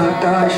বাতাস